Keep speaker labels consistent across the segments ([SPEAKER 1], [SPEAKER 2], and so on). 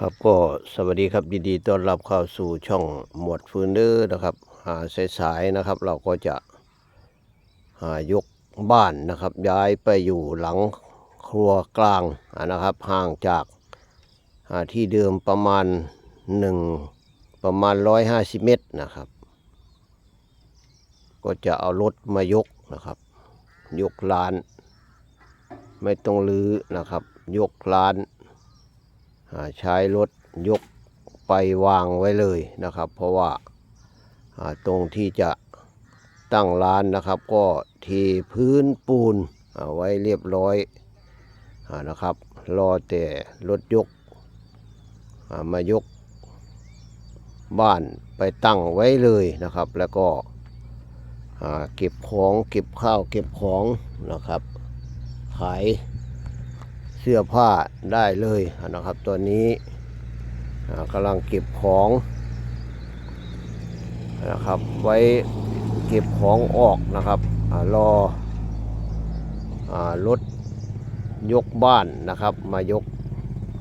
[SPEAKER 1] ครับก็สวัสดีครับยินดีต้อนรับเข้าสู่ช่องหมวดฟืนเดอร์นะครับหาสายๆนะครับ เราก็จะหายกบ้านนะครับ ย้ายไปอยู่หลังครัวกลางนะครับห่างจากาที่เดิมประมาณหนึ่งประมาณร้อยห้าสิเมตรนะครับ ก็จะเอารถมายกนะครับ ยกลาน ไม่ต้องรื้อนะครับ ยกลาน ใช้รถยกไปวางไว้เลยนะครับ เพราะว่าตรงที่จะตั้งร้านนะครับ ก็เทีพื้นปูนอ่าไว้เรียบร้อยนะครับ รอแต่รถยกมายกบ้านไปตั้งไว้เลยนะครับ แล้วก็เก็บของเก็บข้าวเก็บของนะครับ ขาย เสื้อผ้าได้เลยนะครับตัวนี้กำลังเก็บของนะครับไว้เก็บของออกนะครับอรอรถยกบ้านนะครับมายก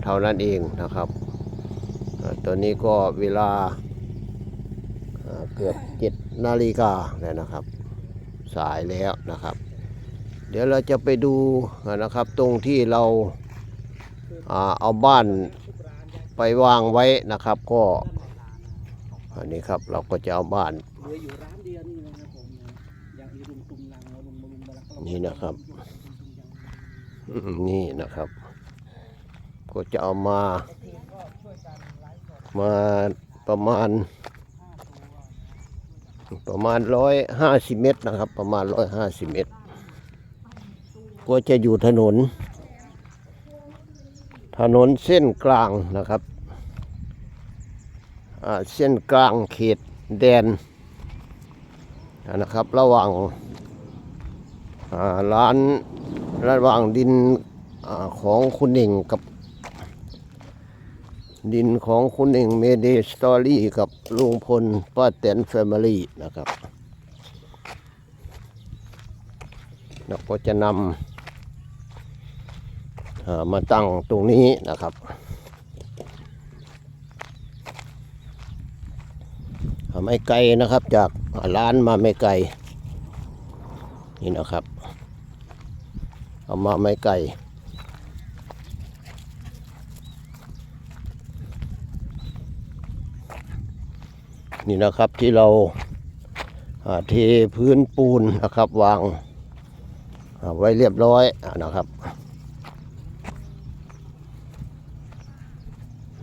[SPEAKER 1] เท่านั้นเองนะครับตัวนี้ก็เวลาอ่าเกือบเจ็ดนาฬิกาแล้วนะครับ สายแล้วนะครับ เดี๋ยวเราจะไปดูนะครับตรงที่เราอเอาบ้านไปวางไว้นะครับ ก็อันนี้ครับเราก็จะเอาบ้าน
[SPEAKER 2] นี่นะครับนี่นะ
[SPEAKER 1] ครับอืมนี่นะครับ ก็จะเอามา มาประมาณ ประมาณร้อยห้าสิบเมตรนะครับ ประมาณร้อยห้าสิบเมตร ก็จะอยู่ถนน ถนนเส้นกลางนะครับเส้นกลางเขตแดนนะครับ ระหว่างร้านระหว่างดินอของคุณเองกับ ดินของคุณเองเมเดสตอรี่กับลุงพลป้าแตนแฟมิลี่นะครับเราก็จะนำ มาตั้งตรงนี้นะครับอ่าไม่ไกลนะครับจากร้านมาไม่ไกล นี่นะครับ เอามาไม่ไกลนี่นะครับที่เราเทพื้นปูนนะครับวางาไว้เรียบร้อยอนะครับอืม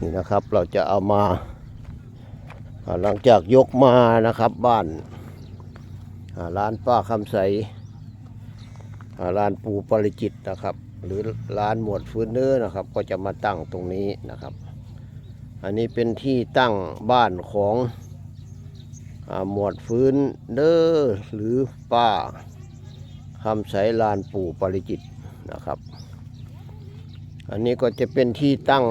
[SPEAKER 1] นี่นะครับเราจะเอามา หลังจากยกมานะครับบ้านอ่าร้านป้าคำใสอ่าร้านปูปริจิตนะครับ หรือร้านหมวดฟื้นเนื้อนะครับ ก็จะมาตั้งตรงนี้นะครับ อันนี้เป็นที่ตั้งบ้านของอหมวดฟื้นเด้อหรือป้าคำใสลานปู่ปริจิตนะครับ อันนี้ก็จะเป็นที่ตั้ง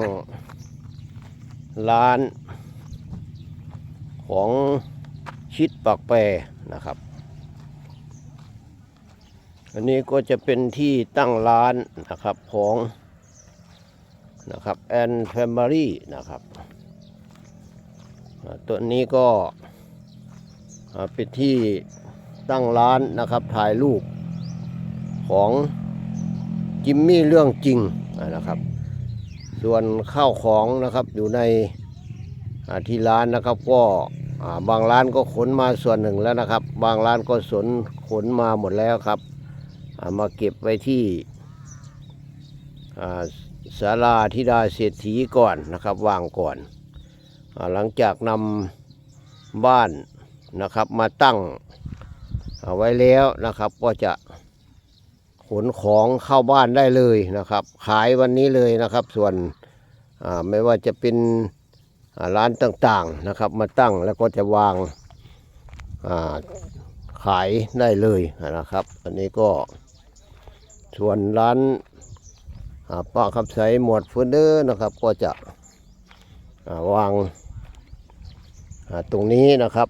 [SPEAKER 1] ร้านของชิดปากแปรนะครับ อันนี้ก็จะเป็นที่ตั้งร้านนะครับของนะครับแอนแฟมิลี่นะครับ ตัวนี้ก็เป็นที่ตั้งร้านนะครับถ่ายรูปของจิมมี่เรื่องจริง นะครับ ส่วนข้าวของนะครับอยู่ในที่ร้านนะครับก็บางร้านก็ขนมาส่วนหนึ่งแล้วนะครับ บางร้านก็สนขนมาหมดแล้วครับามาเก็บไว้ที่ศาลาธิดาเศรษฐีก่อนนะครับวางก่อนอหลังจากนำบ้านนะครับมาตั้งเอาไว้แล้วนะครับก็จะ ขนของเข้าบ้านได้เลยนะครับ ขายวันนี้เลยนะครับ ส่วนไม่ว่าจะเป็นร้านต่างๆนะครับ มาตั้งแล้วก็จะวางาขายได้เลยนะครับ อันนี้ก็ส่วนร้านาป้าคำใสหมวดเฟอร์เดอร์นะครับ ก็จะาวางาตรงนี้นะครับ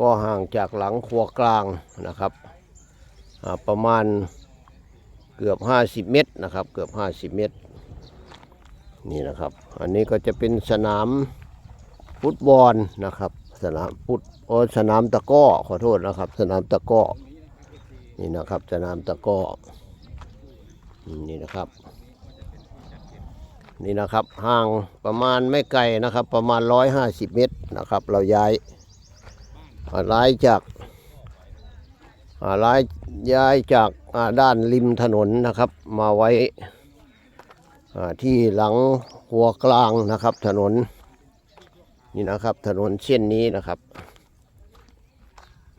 [SPEAKER 1] ก็ห่างจากหลังครัวกลางนะครับ ประมาณเกือบ 50 เมตรนะครับ เกือบ 50 เมตร นี่นะครับ อันนี้ก็จะเป็นสนามฟุตบอลนะครับ สนามฟุตโอสนามตะก้อขอโทษนะครับ สนามตะก้อนี่นะครับ สนามตะก้อนี่นะครับ นี่นะครับห่างประมาณไม่ไกลนะครับ ประมาณ 150 เมตรนะครับ เราย้ายย้ายจาก อ่าย้ายย้ายจากด้านริมถนนนะครับ มาไว้ที่หลังหัวกลางนะครับถนนนี่นะครับถนนเส้นนี้นะครับ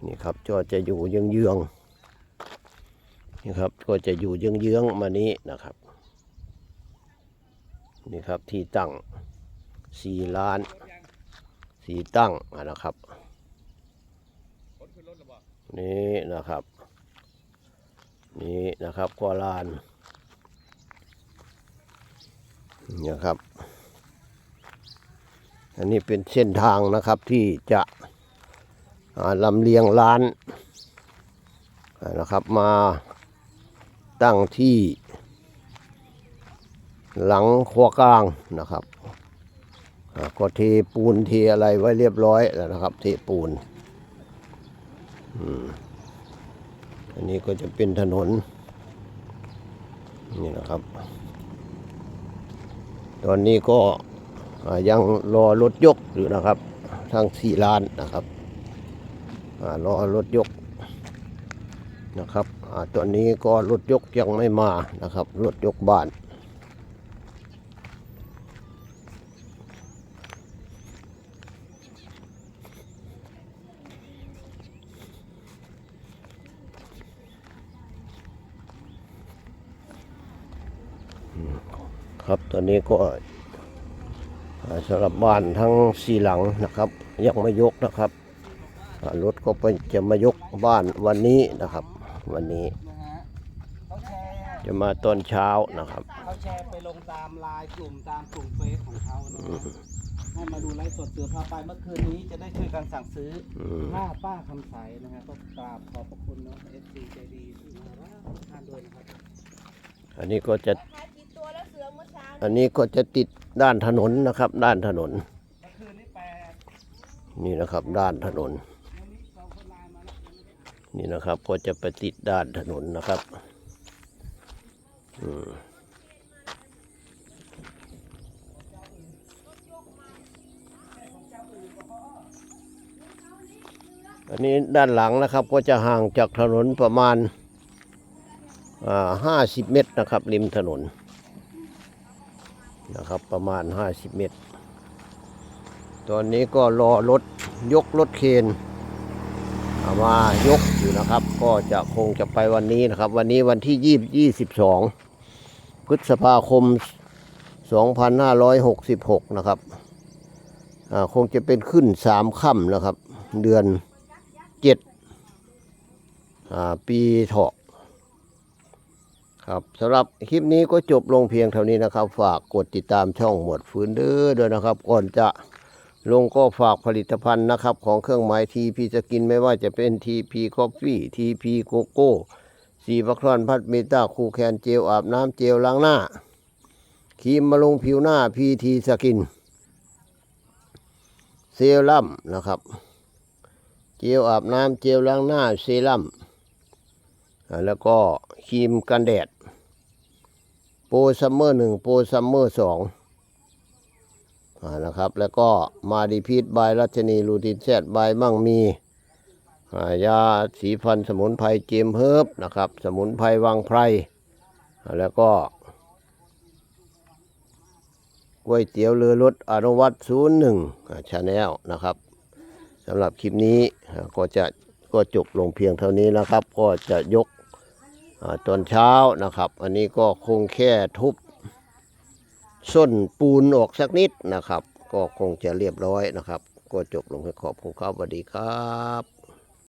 [SPEAKER 1] นี่ครับก็จะอยู่เยื้องๆนี่ครับก็จะอยู่เยื้องๆมานี้นะครับนี่ครับที่ตั้งสี่ล้านสี่ตั้งนะครับ นี่นะครับ นี่นะครับก็ลานนี่ครับ อันนี้เป็นเส้นทางนะครับที่จะลำเลียงล้านนะครับมาตั้งที่หลังครัวกลางนะครับก็เทปูนเทอะไรไว้เรียบร้อยแล้วนะครับ เทปูน อันนี้ก็จะเป็นถนน นี่นะครับ ตอนนี้ก็ยังรอรถยกอยู่นะครับ ทางสี่ลานนะครับรอรถยกนะครับอตอนนี้ก็รถยกยังไม่มานะครับ รถยกบ้าน ครับตอนนี้ก็อ่าสำหรับบ้านทั้งสี่หลังนะครับ ยังไม่ยกนะครับอ่ารถก็ไปจะมายกบ้านวันนี้นะครับ วันนี้
[SPEAKER 2] นะฮะเขาแชร์
[SPEAKER 1] จะมาตอนเช้านะครับ
[SPEAKER 2] เขาแชร์ไปลงตามไลน์กลุ่มตามกลุ่มเฟซของเขานะฮะให้มาดูไลฟ์สดเสือพาไปเมื่อคืนนี้จะได้ช่วยกันสั่งซื้อ
[SPEAKER 1] อืม
[SPEAKER 2] หน้าป้าคำใสนะฮะก็กราบขอบพระคุณเนาะเอฟซีใจดีที่น่ารักทุกท่านด้วยนะครับ
[SPEAKER 1] อันนี้ก็จะ
[SPEAKER 3] อั
[SPEAKER 1] นนี้ก็จะติดด้านถนนนะครับ ด้านถนน
[SPEAKER 2] นี่นะ
[SPEAKER 1] ครับ ด้านถนน
[SPEAKER 2] นี่นนี่นะ
[SPEAKER 1] ครับ ก็จะไปติดด้านถนนนะครับอืมอันนี้ด้านหลังนะครับก็จะห่างจากถนนประมาณห้าสิบเมตรนะครับ ริมถนน นะครับประมาณห้าสิบเมตร ตอนนี้ก็รอรถยกรถเคนเอามายกอยู่นะครับ ก็จะคงจะไปวันนี้นะครับ วันนี้วันที่ยี่ยี่สิบสองพฤษภาคมสองพันห้าร้อยหกสิบหกนะครับคงจะเป็นขึ้นสามค่ำนะครับ เดือนเจ็ดอ่าปีเถาะ ครับสำหรับคลิปนี้ก็จบลงเพียงเท่านี้นะครับ ฝากกดติดตามช่องหมวดฟื้นเด้อด้วยนะครับ ก่อนจะลงก็ฝากผลิตภัณฑ์นะครับ ของเครื่องหมายทีพีจะกินไม่ว่าจะเป็นทีพีคอฟฟี่ทีพีโกโก้สีบัครอนพัดเมตาคูแคนเจลอาบน้ำเจลล้างหน้าครีมมาลงผิวหน้าพีทีสกิน เซรั่มนะครับ เจลอาบน้ำเจลล้างหน้าเซรั่มแล้วก็ครีมกันแดด ปรซัมเมอร์หนึ่งโปรซัมเมอร์สองอ่านะครับ แล้วก็มาดีพีทบายรัชนีลูตินแซดบมั่งมียาสีฟันสมุนไพรเจมเฮิร์บนะครับ สมุนไพรวังไพรแล้วก็ก๋วยเตี๋ยวเรือรถอนุวัตศูนย์หนึ่งชาแนลนะครับสำหรับคลิปนี้ก็จะก็จบลงเพียงเท่านี้นะครับ ก็จะยก ตอนเช้านะครับ อันนี้ก็คงแค่ทุบส้นปูนออกสักนิดนะครับ ก็คงจะเรียบร้อยนะครับ ก็จบลงให้ขอบคุณครับสวัสดีครับ